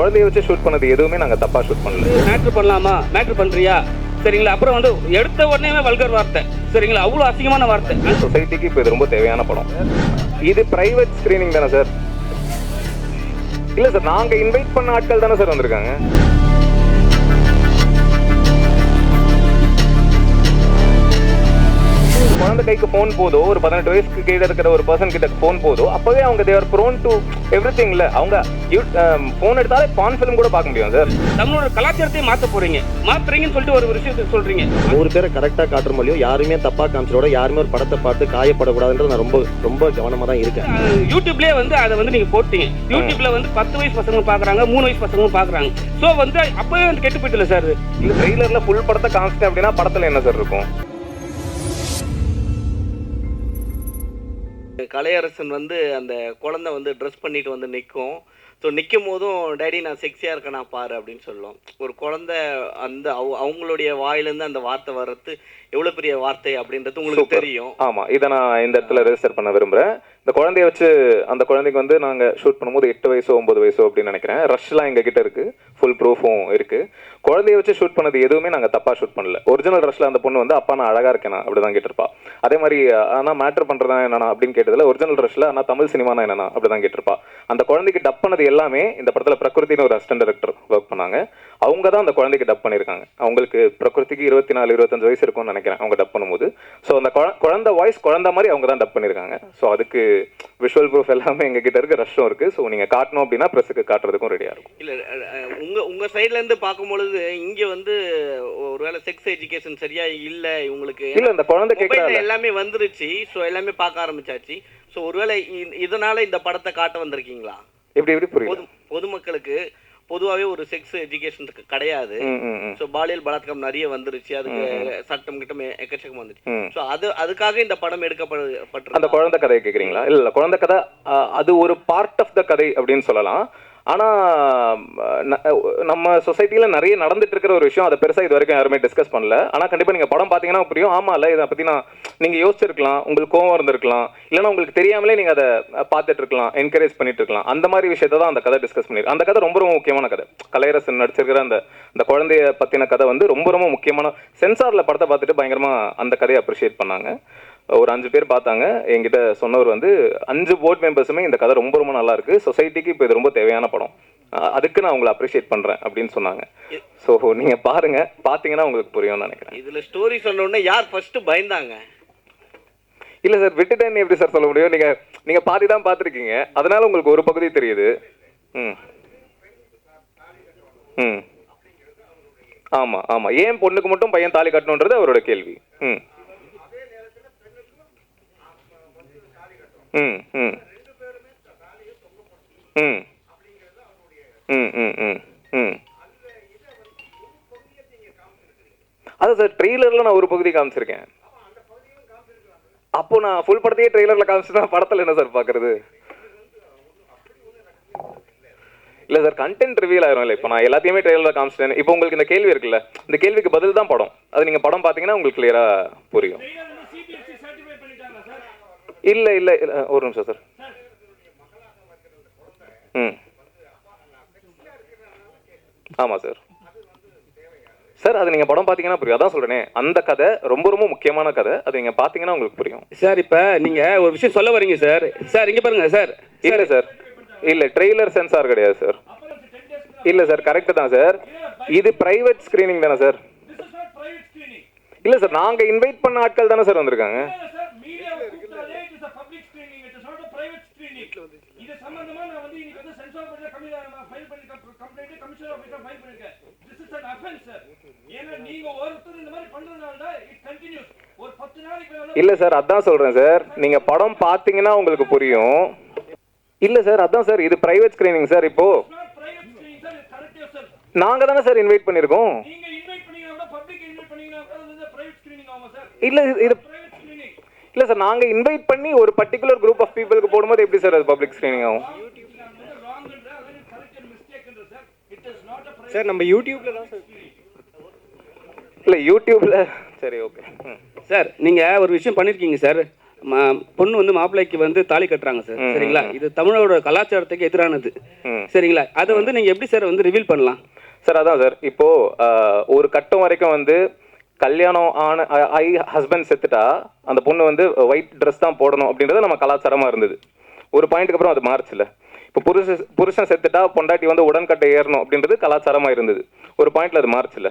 குழந்தைய வச்சு ஷூட் பண்ணது எதுவுமே நாங்க தப்பா ஷூட் பண்ணல. மேட்ரு பண்ணலாமா? மேட்ரு பண்றியா? சரிங்களா அப்புறம் வந்து எடுத்த உடனே வல்கர் வார்த்தை. சரிங்களா அவ்வளோ அசிங்கமான வார்த்தை. சொசைட்டிக்கு இப்போ இது ரொம்ப தேவையான படம். இது பிரைவேட் ஸ்கிரீனிங் தானே சார் இல்ல சார் நாங்க இன்வைட் பண்ண ஆட்கள் தானே சார் வந்திருக்காங்க? குழந்தை கைக்கு ஃபோன் போதோ ஒரு பதினெட்டு வயசுக்கு கீழே இருக்கிற ஒரு பர்சன் கிட்ட ஃபோன் போதோ அப்பவே அவங்க தேவர் ப்ரோன் டு எவ்ரி திங்ல அவங்க ஃபோன் எடுத்தாலே பான் ஃபிலிம் கூட பார்க்க முடியும் சார் தமிழோட கலாச்சாரத்தையும் மாத்த போறீங்க. மாத்துறீங்கன்னு சொல்லிட்டு ஒரு விஷயத்தை சொல்றீங்க. நூறு பேரை கரெக்டாக காட்டுற மொழியும் யாருமே தப்பா காமிச்சதோட யாருமே ஒரு படத்தை பார்த்து காயப்படக்கூடாதுன்றது நான் ரொம்ப ரொம்ப கவனமா தான் இருக்கேன். யூடியூப்லயே வந்து அதை வந்து நீங்க போட்டீங்க. யூடியூப்ல வந்து பத்து வயசு பசங்க பாக்குறாங்க மூணு வயசு பசங்க பாக்குறாங்க சோ வந்து அப்பவே வந்து கெட்டு போயிட்டுல சார் இந்த ட்ரெய்லர்ல ஃபுல் படத்தை காமிச்சிட்டேன் அப்படின்னா படத்துல என்ன சார் இருக்கும்? கலையரசன் வந்து அந்த குழந்தை வந்து ட்ரெஸ் பண்ணிட்டு வந்து நிற்கும் ஸோ நிற்கும் போதும் டேடி நான் செக்ஸியாக இருக்கேனா பாரு அப்படின்னு சொல்லும். ஒரு குழந்தை அந்த அவ- அவங்களுடைய வாயிலேருந்து அந்த வார்த்தை வர்றது எவ்வளோ பெரிய வார்த்தை அப்படின்றது உங்களுக்கு. தெரியும். ஆமா இதை நான் இந்த இடத்துல ரெஜிஸ்டர் பண்ண விரும்புறேன். இந்த குழந்தைய வச்சு அந்த குழந்தைக்கு வந்து நாங்கள் ஷூட் பண்ணும்போது எட்டு வயசோ ஒம்பது வயசோ அப்படின்னு நினைக்கிறேன். ரஷ்லாம் எங்கள் கிட்ட இருக்கு. ஃபுல் ப்ரூஃபும் இருக்கு. குழந்தைய வச்சு ஷூட் பண்ணது எதுவுமே நாங்கள் தப்பாக ஷூட் பண்ணல. ஒரிஜினல் ரஷ்ல அந்த பொண்ணு வந்து அப்பா நான் அழகா இருக்கேனா அப்படிதான் கேட்டிருப்பா. அதே மாதிரி ஆனால் மேட்டர் பண்றதா என்னன்னா அப்படின்னு கேட்டதுல ஒரிஜினல் ரஷ்ல ஆனால் தமிழ் சினிமானா என்னன்னா அப்படிதான் கேட்டிருப்பா. அந்த குழந்தைக்கு டப் பண்ணது எல்லாமே இந்த படத்தில் பிரகிருத்தின்னு ஒரு அசிஸ்டன்ட் டேரக்டர் ஒர்க் பண்ணாங்க. அவங்க தான் அந்த குழந்தைக்கு டப் பண்ணியிருக்காங்க. அவங்களுக்கு பிரகிருதிக்கு இருபத்தி நாலு இருபத்தஞ்சு வயசு இருக்கும்னு நினைக்கிறேன் அவங்க டப் பண்ணும்போது. ஸோ அந்த குழ- குழந்தை வாய்ஸ் குழந்த மாதிரி அவங்க தான் டப் பண்ணியிருக்காங்க. ஸோ அதுக்கு விஷுவல் ப்ரூஃப் எல்லாமே எங்க கிட்ட இருக்கு ரஷ்ஷும் இருக்கு. ஸோ நீங்க காட்டணும் அப்படின்னா ப்ரெஸ்ஸுக்கு காட்டுறதுக்கும் ரெடியா இருக்கும். இல்லை உங்கள் உங்கள் சைட்லேருந்து பார்க்கும்பொழுது இங்கே வந்து ஒருவேளை செக்ஸ் எஜுகேஷன் சரியா இல்லை இவங்களுக்கு இல்ல இந்த குழந்தை கேட்கறாங்க எல்லாமே வந்துருச்சு. ஸோ எல்லாமே பார்க்க ஆரம்பிச்சாச்சு. ஸோ ஒருவேளை இதனால இந்த படத்தை காட்ட வந்திருக்கீங்களா? எப்படி எப்படி புரியுது பொது பொதுமக்களுக்கு பொதுவாகவே ஒரு செக்ஸ் எஜுகேஷன் கிடையாது. ஸோ பாலியல் பலாத்காரம் நிறைய வந்துருச்சு. அதுக்கு சட்டம் கிட்டம் எக்கச்சக்கம் வந்துச்சு. ஸோ அது அதுக்காக இந்த படம் அந்த எடுக்கப்பட்டு குழந்தை கதையை கேக்குறீங்களா? இல்ல இல்ல. குழந்தை கதை அது ஒரு பார்ட் ஆஃப் த கதை அப்படின்னு சொல்லலாம். ஆனா நம்ம சொசைட்டில நிறைய நடந்துட்டு இருக்கிற ஒரு விஷயம் அதை பெருசா இது வரைக்கும் யாருமே டிஸ்கஸ் பண்ணல. ஆனால் கண்டிப்பா நீங்க படம் பார்த்தீங்கன்னா புரியும். ஆமா இல்லை இதை பற்றி நான் நீங்க யோசிச்சிருக்கலாம். உங்களுக்கு கோவம் இருந்திருக்கலாம். இல்லைனா உங்களுக்கு தெரியாமலே நீங்க அதை பார்த்துட்டு இருக்கலாம் என்கரேஜ் பண்ணிட்டு இருக்கலாம் அந்த மாதிரி விஷயத்தை தான் அந்த கதை டிஸ்கஸ் பண்ணிருக்கு அந்த கதை ரொம்ப ரொம்ப முக்கியமான கதை. கலையரசன் நடிச்சிருக்கிற அந்த அந்த குழந்தைய பத்தின கதை வந்து ரொம்ப ரொம்ப முக்கியமான சென்சார்ல படத்தை பார்த்துட்டு பயங்கரமா அந்த கதையை அப்ரிஷியேட் பண்ணாங்க. ஒரு அஞ்சு பேர் பார்த்தாங்க. என்கிட்ட சொன்னவர் வந்து அஞ்சு போர்ட் மெம்பர்ஸுமே இந்த கதை ரொம்ப ரொம்ப நல்லா இருக்கு. சொசைட்டிக்கு இப்போ இது ரொம்ப தேவையான படம். அதுக்கு நான் உங்களை அப்ரிஷியேட் பண்றேன். அப்படின்னு சொன்னாங்க. ஸோ நீங்க பாருங்க. பார்த்தீங்கன்னா உங்களுக்கு புரியும்னு நினைக்கிறேன். இதுல ஸ்டோரி சொன்ன உடனே யார் ஃபர்ஸ்ட் பயந்தாங்க? இல்ல சார் விட்டுட்டேன்னு எப்படி சார் சொல்ல முடியும்? நீங்க நீங்க பாதி தான் பார்த்துருக்கீங்க. அதனால உங்களுக்கு ஒரு பகுதி தெரியுது. ம். ம். ஆமா ஆமா. ஏன் பொண்ணுக்கு மட்டும் பையன் தாலி கட்டணுன்றது அவரோட கேள்வி. ம். ம் ம். ம். ம் ம் ம் ம். அதான் சார் ட்ரெய்லரில் நான் ஒரு பகுதி காமிச்சிருக்கேன். அப்போ நான் ஃபுல் படத்தையே ட்ரெய்லரில் காமிச்சிட்டேன் படத்தில் என்ன சார் பார்க்குறது இல்லை சார் கண்டென்ட் ரிவீல் ஆயிரும் இல்லை இப்போ நான் எல்லாத்தையுமே ட்ரெய்லரில் காமிச்சிட்டேன். இப்போ உங்களுக்கு இந்த கேள்வி இருக்குல்ல இந்த கேள்விக்கு பதில் தான் படம். அது நீங்கள் படம் பார்த்தீங்கன்னா உங்களுக்கு கிளியராக புரியும். இல்லை இல்லை இல்லை, ஒரு நிமிஷம் சார் ம். ஆமாம் சார் சார் அது நீங்கள் படம் பார்த்தீங்கன்னா புரியும். அதான் சொல்கிறேனே அந்த கதை ரொம்ப ரொம்ப முக்கியமான கதை. அது நீங்கள் பார்த்தீங்கன்னா உங்களுக்கு புரியும். சார் இப்ப நீங்க ஒரு விஷயம் சொல்ல வரீங்க சார் சார் இங்க பாருங்க சார் இல்ல சார் இல்ல ட்ரெய்லர் சென்சார் கிடையாது சார் இல்ல சார் கரெக்ட் தான் சார் இது பிரைவேட் ஸ்கிரீனிங் தானே சார் இல்ல சார் நாங்க இன்வைட் பண்ண ஆட்கள் தானே சார் வந்திருக்காங்க. சம்பந்தமா நான் வந்து இன்னைக்கு வந்து சென்சார் போர்ட்ல கம்மி ஃபைல் பண்ணி கம்ப்ளைண்ட் கமிஷனர் ஆஃபீஸர் ஃபைல் பண்ணிருக்கேன். This is an offense sir ஏன்னா நீங்க ஒருத்தர் இந்த மாதிரி பண்றதுனால தான் இட் கண்டினியூஸ் ஒரு பத்து நாளைக்கு இல்ல சார் அதான் சொல்றேன் சார் நீங்க படம் பாத்தீங்கன்னா உங்களுக்கு புரியும். இல்ல சார் அதான் சார் இது பிரைவேட் ஸ்கிரீனிங் சார் இப்போ. நாங்க தானே சார் இன்வைட் பண்ணிருக்கோம் நீங்க இன்வைட் பண்ணீங்கன்னா பப்ளிக் இன்வைட் பண்ணீங்கன்னா இல்ல இது- இல்ல சார் நாங்க இன்வைட் பண்ணி ஒரு பர்டிகுலர் குரூப் ஆஃப் பீப்புளுக்கு போடும்போது எப்படி சார் அது பப்ளிக் ஸ்கிரீனிங் ஆகும்? சார் நம்ம யூடியூப்ல தான் சார் இல்ல யூடியூப்ல சரி ஓகே சார் நீங்க ஒரு விஷயம் பண்ணிருக்கீங்க சார் பொண்ணு வந்து மாப்பிள்ளைக்கு வந்து தாலி கட்டுறாங்க சார் சரிங்களா? இது தமிழோட கலாச்சாரத்துக்கு எதிரானது. சரிங்களா? அதை வந்து நீங்க எப்படி சார் வந்து ரிவீல் பண்ணலாம்? சார் அதான் சார் இப்போ ஒரு கட்டம் வரைக்கும் வந்து கல்யாணம் ஆன ஐ ஹஸ்பண்ட் செத்துட்டா அந்த பொண்ணு வந்து ஒயிட் ட்ரெஸ் தான் போடணும் அப்படின்றது நம்ம கலாச்சாரமாக இருந்தது. ஒரு பாயிண்ட்டுக்கு அப்புறம் அது மாறுச்சுல இப்போ புருஷன் புருஷன் செத்துட்டா பொண்டாட்டி வந்து உடன்கட்டை ஏறணும் அப்படின்றது கலாச்சாரமாக இருந்தது. ஒரு பாயிண்ட்ல அது மாறுச்சுல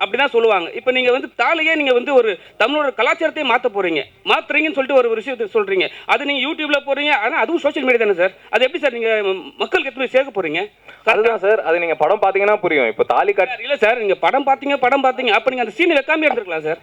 அப்படிதான் சொல்லுவாங்க. இப்போ நீங்க வந்து தாலியே நீங்க வந்து ஒரு தமிழோட கலாச்சாரத்தையே மாத்த போறீங்க. மாத்துறீங்கன்னு சொல்லிட்டு ஒரு விஷயத்தை சொல்றீங்க. அது நீங்க யூடியூப்ல போறீங்க. ஆனா அதுவும் சோஷியல் மீடியா தானே சார் அது எப்படி சார் நீங்க ம- மக்களுக்கு போய் சேர்க்க போறீங்க? அதுதான் சார் அது நீங்க படம் பாத்தீங்கன்னா புரியும். இப்போ தாலி கட் இல்ல சார் நீங்க படம் பாத்தீங்க படம் பாத்தீங்க அப்ப நீங்க அந்த சீன் வைக்காம எடுத்துக்கலாம் சார்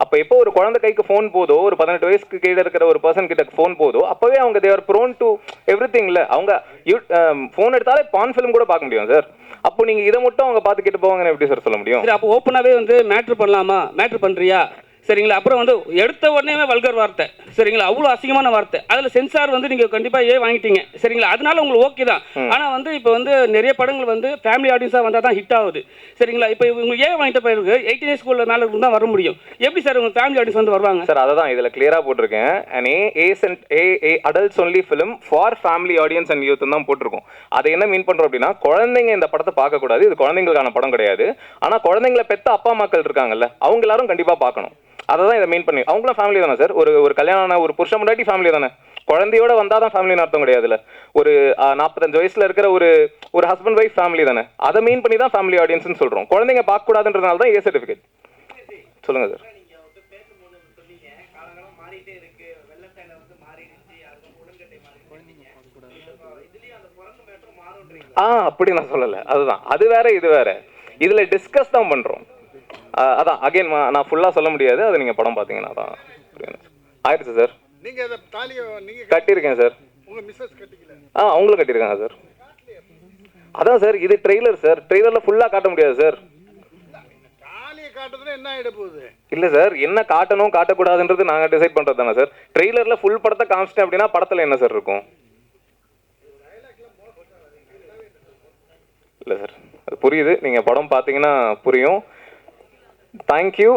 அப்போ எப்போ ஒரு குழந்தை கைக்கு ஃபோன் போதோ ஒரு பதினெட்டு வயசுக்கு கீழே இருக்கிற ஒரு பர்சன் கிட்ட ஃபோன் போதோ அப்போவே அவங்க தேவர் ப்ரோன் டு எவ்ரி திங்ல அவங்க ஃபோன் um, எடுத்தாலே பான் ஃபிலிம் கூட பார்க்க முடியும் சார் அப்போ நீங்க இதை மட்டும் அவங்க பார்த்துக்கிட்டு போவாங்கன்னு எப்படி சார் சொல்ல முடியும்? அப்போ ஓப்பனாவே வந்து மேட்ரு பண்ணலாமா? மேட்ரு பண்றியா? சரிங்களா? அப்புறம் வந்து எடுத்த உடனே வல்கர் வார்த்தை. சரிங்களா? அவ்வளோ அசிங்கமான வார்த்தை. அதில் சென்சார் வந்து நீங்கள் கண்டிப்பாக ஏ வாங்கிட்டீங்க. சரிங்களா? அதனால உங்களுக்கு ஓகே தான். ஆனால் வந்து இப்போ வந்து நிறைய படங்கள் வந்து ஃபேமிலி ஆடியன்ஸாக வந்தால் தான் ஹிட் ஆகுது. சரிங்களா? இப்போ இவங்க ஏ வாங்கிட்ட பிறகு எயிட்டீன் இயர்ஸ் ஸ்கூலில் மேலே தான் வர முடியும். எப்படி சார் உங்கள் ஃபேமிலி ஆடியன்ஸ் வந்து வருவாங்க? சார் அதை தான் இதில் கிளியராக போட்டிருக்கேன். And A and A A adults only film for family audience and youth தான் போட்டிருக்கோம். அதை என்ன மீன் பண்ணுறோம் அப்படின்னா குழந்தைங்க இந்த படத்தை பார்க்கக்கூடாது இது குழந்தைங்களுக்கான படம் கிடையாது. ஆனால் குழந்தைங்கள பெத்த அப்பா அம்மாக்கள் இருக்காங்கல்ல அவங்க எல்லாரும் கண்டிப்பாக பார்க்கணும். அதை தான் இதை மீன் பண்ணி அவங்களும் ஃபேமிலி தானே சார் ஒரு ஒரு கல்யாணம் ஒரு புருஷன் முன்னாடி ஃபேமிலி தானே? குழந்தையோட வந்தால் தான் ஃபேமிலின்னு அர்த்தம் கிடையாதுல்ல. ஒரு நாற்பத்தஞ்சு வயசுல இருக்கிற ஒரு ஒரு ஹஸ்பண்ட் ஒய்ஃப் ஃபேமிலி தானே? அதை மீன் பண்ணி தான் ஃபேமிலி ஆடியன்ஸ்னு சொல்கிறோம் குழந்தைங்க பார்க்கக்கூடாதுன்றதுனால தான் ஏ சர்டிஃபிகேட் சொல்லுங்க சார் ஆ அப்படி நான் சொல்லலை. அதுதான். அது வேற இது வேற. இதுல டிஸ்கஸ் தான் பண்றோம். அதான் அகைன் நான் ஃபுல்லா சொல்ல முடியாது. அது நீங்க படம் பாத்தீங்கன்னா தான். ஆயிடுச்சு சார் நீங்க அந்த தாலியை நீங்க கட்டியிருக்கேன் சார் ஆ அவங்களும் கட்டியிருக்காங்க சார் அதான் சார் இது ட்ரெய்லர் சார் ட்ரெய்லர்ல ஃபுல்லா காட்ட முடியாது சார் இல்ல சார் என்ன காட்டணும் காட்டக்கூடாதுன்றது நாங்க டிசைட் பண்றது தானே சார் ட்ரெய்லர்ல ஃபுல் படத்தை காமிச்சிட்டேன் அப்படின்னா படத்துல என்ன சார் இருக்கும்? இல்ல சார் அது புரியுது. நீங்க படம் பாத்தீங்கன்னா புரியும். தேங்க்யூ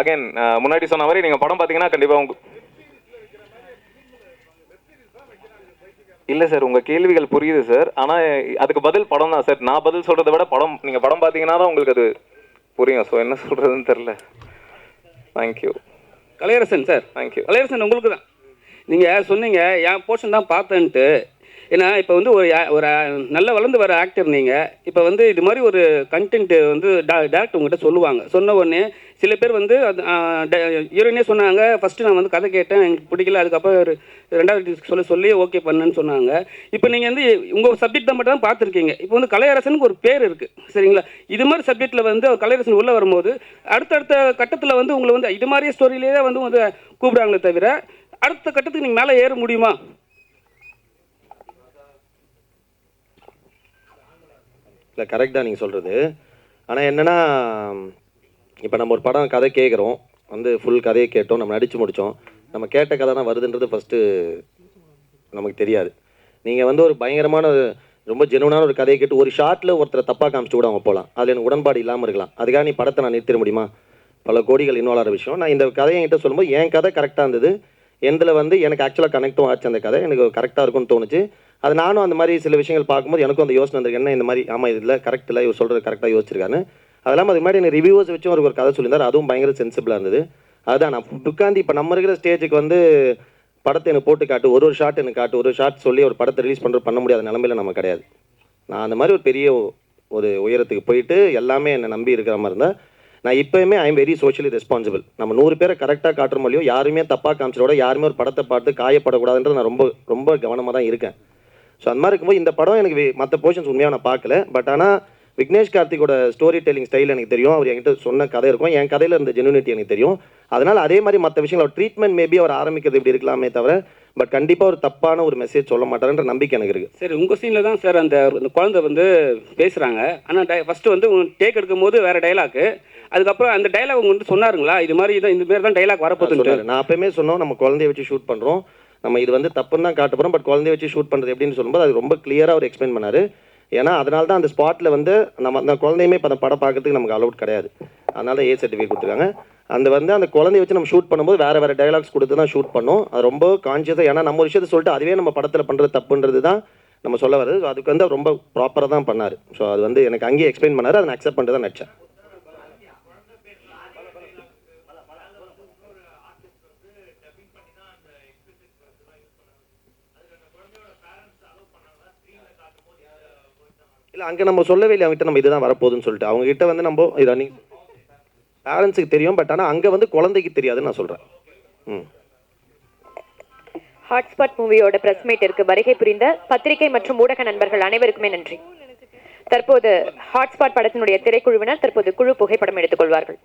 அகைன் முன்னாடி சொன்ன மாதிரி நீங்க படம் பாத்தீங்கன்னா கண்டிப்பா உங்க இல்ல சார் உங்க கேள்விகள் புரியுது சார் ஆனா அதுக்கு பதில் படம் தான் சார் நான் பதில் சொல்றதை விட படம் நீங்க படம் பாத்தீங்கன்னா தான் உங்களுக்கு அது புரியும். ஸோ என்ன சொல்றதுன்னு தெரியல. Thank you Kalaiyarasan sir thank you Kalaiyarasan உங்களுக்கு தான் நீங்கள் சொன்னீங்க என் போர்ஷன் தான் பார்த்தேன்ட்டு. ஏன்னா இப்போ வந்து ஒரு ஒரு நல்ல வளர்ந்து வர ஆக்டர் நீங்கள் இப்போ வந்து இது மாதிரி ஒரு கண்டென்ட்டு வந்து டேரக்டர் உங்ககிட்ட சொல்லுவாங்க. சொன்ன உடனே சில பேர் வந்து ஹீரோயினே சொன்னாங்க ஃபஸ்ட்டு நான் வந்து கதை கேட்டேன் எனக்கு பிடிக்கல அதுக்கப்புறம் ஒரு ரெண்டாவது சொல்ல சொல்லி ஓகே பண்ணேன்னு சொன்னாங்க. இப்போ நீங்கள் வந்து உங்கள் சப்ஜெக்ட் தான் மட்டும் தான் பார்த்துருக்கீங்க. இப்போ வந்து கலையரசனுக்கு ஒரு பேர் இருக்குது சரிங்களா? இது மாதிரி சப்ஜெக்ட்டில் வந்து கலையரசன் உள்ளே வரும்போது அடுத்தடுத்த கட்டத்தில் வந்து உங்களை வந்து இது மாதிரி ஸ்டோரியிலே வந்து வந்து கூப்பிடுறாங்களே தவிர அடுத்த கட்டத்துக்கு நீங்கள் மேலே ஏற முடியுமா? இல்லை கரெக்ட் தான் நீங்கள் சொல்கிறது ஆனால் என்னென்னா இப்போ நம்ம ஒரு படம் கதை கேட்குறோம் வந்து ஃபுல் கதையை கேட்டோம் நம்ம நடித்து முடித்தோம் நம்ம கேட்ட கதை தான் வருதுன்றது ஃபஸ்ட்டு நமக்கு தெரியாது. நீங்கள் வந்து ஒரு பயங்கரமான ரொம்ப ஜெனுவனான ஒரு கதையை கேட்டு ஒரு ஷார்ட்டில் ஒருத்தரை தப்பாக காமிச்சு கூட அவங்க போகலாம். அதில் எனக்கு உடன்பாடு இல்லாமல் இருக்கலாம். அதுக்காக நீ படத்தை நான் நிறுத்திட முடியுமா? பல கோடிகள் இன்வால்வ் ஆகிற விஷயம். நான் இந்த கதையை என்கிட்ட சொல்லும்போது என் கதை கரெக்டாக இருந்தது. எந்தில் வந்து எனக்கு ஆக்சுவலாக கனெக்டும் ஆச்சு அந்த கதை. எனக்கு கரெக்டாக இருக்கும்னு தோணுச்சு. அது நானும் அந்த மாதிரி சில விஷயங்கள் பார்க்கும்போது எனக்கும் அந்த யோசனை வந்திருக்கு. என்ன இந்த மாதிரி? ஆமாம் இதில் கரெக்ட் இல்லை இவர் சொல்கிறது கரெக்டாக அதெல்லாம் அது இல்லாமல் அதுக்கு முன்னாடி எனக்கு ரிவ்யூஸ் வச்சும் ஒரு ஒரு கதை சொல்லியிருந்தார். அதுவும் பயங்கர சென்சிபிளாக இருந்தது. அதுதான் நான் உட்காந்து இப்போ நம்ம இருக்கிற ஸ்டேஜுக்கு வந்து படத்தை எனக்கு போட்டு காட்டு ஒரு ஒரு ஷாட் எனக்கு காட்டு ஒரு ஷாட் சொல்லி ஒரு படத்தை ரிலீஸ் பண்ணுற பண்ண முடியாத நிலமையில நம்ம கிடையாது. நான் அந்த மாதிரி ஒரு பெரிய ஒரு உயரத்துக்கு போயிட்டு எல்லாமே என்னை நம்பி இருக்கிற மாதிரி இருந்தால் நான் இப்போயுமே I am very socially responsible நம்ம நூறு பேரை கரெக்டாக காட்டுற மொழியோ யாருமே தப்பாக காமிச்சிடோட யாருமே ஒரு படத்தை பார்த்து காயப்படக்கூடாதுன்றது நான் ரொம்ப ரொம்ப கவனமாக தான் இருக்கேன். ஸோ அந்த மாதிரி இருக்கும்போது இந்த படம் எனக்கு மற்ற போர்ஷன்ஸ் உண்மையாக நான் பார்க்கல. பட் ஆனால் விக்னேஷ் கார்த்திகோட ஸ்டோரி டெல்லிங் ஸ்டைல் எனக்கு தெரியும். அவர் என்கிட்ட சொன்ன கதை இருக்கும். என் கதையில் இருந்த ஜெனுனிட்டி எனக்கு தெரியும். அதனால் அதே மாதிரி மற்ற விஷயங்கள் ட்ரீட்மெண்ட் மேபி அவர் ஆரம்பிக்கிறது இப்படி இருக்கலாமே தவிர பட் கண்டிப்பாக ஒரு தப்பான ஒரு மெசேஜ் சொல்ல மாட்டாருன்ற நம்பிக்கை எனக்கு இருக்குது சரி உங்கள் சீனில் தான் சார் அந்த குழந்தை வந்து பேசுகிறாங்க ஆனால் டை ஃபஸ்ட்டு வந்து டேக் எடுக்கும்போது வேறு டைலாக்கு அதுக்கப்புறம் அந்த டைலாக் உங்க வந்து சொன்னாருங்களா? இது மாதிரி தான் இந்த மாதிரி தான் டைலாக் சொன்னாரு. நான் அப்பயுமே சொன்னோம் நம்ம குழந்தைய வச்சு ஷூட் பண்ணுறோம் நம்ம இது வந்து தப்புன்னு தான் காட்ட போகிறோம் பட் குழந்தைய வச்சு ஷூட் பண்ணுறது எப்படின்னு சொல்லும்போது அது ரொம்ப கிளியராக அவர் எக்ஸ்பிளைன் பண்ணாரு. ஏன்னா அதனால தான் அந்த ஸ்பாட்டில் வந்து நம்ம அந்த குழந்தையுமே இப்போ அந்த படம் பார்க்கறதுக்கு நமக்கு அலௌட் கிடையாது. அதனால ஏ சர்டிஃபிகேட் கொடுத்துருக்காங்க. அந்த வந்து அந்த குழந்தைய வச்சு நம்ம ஷூட் பண்ணும்போது வேறு வேறு டைலாக்ஸ் கொடுத்து தான் ஷூட் பண்ணோம். அது ரொம்ப கான்ஷியஸாக ஏன்னா நம்ம ஒரு விஷயத்தை சொல்லிட்டு அதுவே நம்ம படத்தில் பண்ணுறது தப்புன்றது தான் நம்ம சொல்ல வருது ஸோ அதுக்கு வந்து ரொம்ப ப்ராப்பராக தான் பண்ணார். ஸோ அது வந்து எனக்கு அங்கேயே எக்ஸ்பிளைன் பண்ணார். அதை நான் அக்செப்ட் பண்ணிட்டு தான் நடிச்சேன். இல்லை அங்கே நம்ம சொல்லவே இல்லை. அவங்ககிட்ட நம்ம இதுதான் வரப்போகுதுன்னு சொல்லிட்டு. அவங்ககிட்ட வந்து நம்ம இது நீங்கள் பேரண்ட்ஸுக்கு தெரியும் பட் ஆனால் அங்கே வந்து குழந்தைக்கு தெரியாதுன்னு நான் சொல்கிறேன் ம். ஹாட்ஸ்பாட் மூவியோட பிரஸ் மீட்டிற்கு வருகை புரிந்த பத்திரிகை மற்றும் ஊடக நண்பர்கள் அனைவருக்குமே நன்றி. தற்போது ஹாட்ஸ்பாட் படத்தினுடைய திரைக்குழுவினர் தற்போது குழு புகைப்படம் எடுத்துக்கொள்வார்கள்.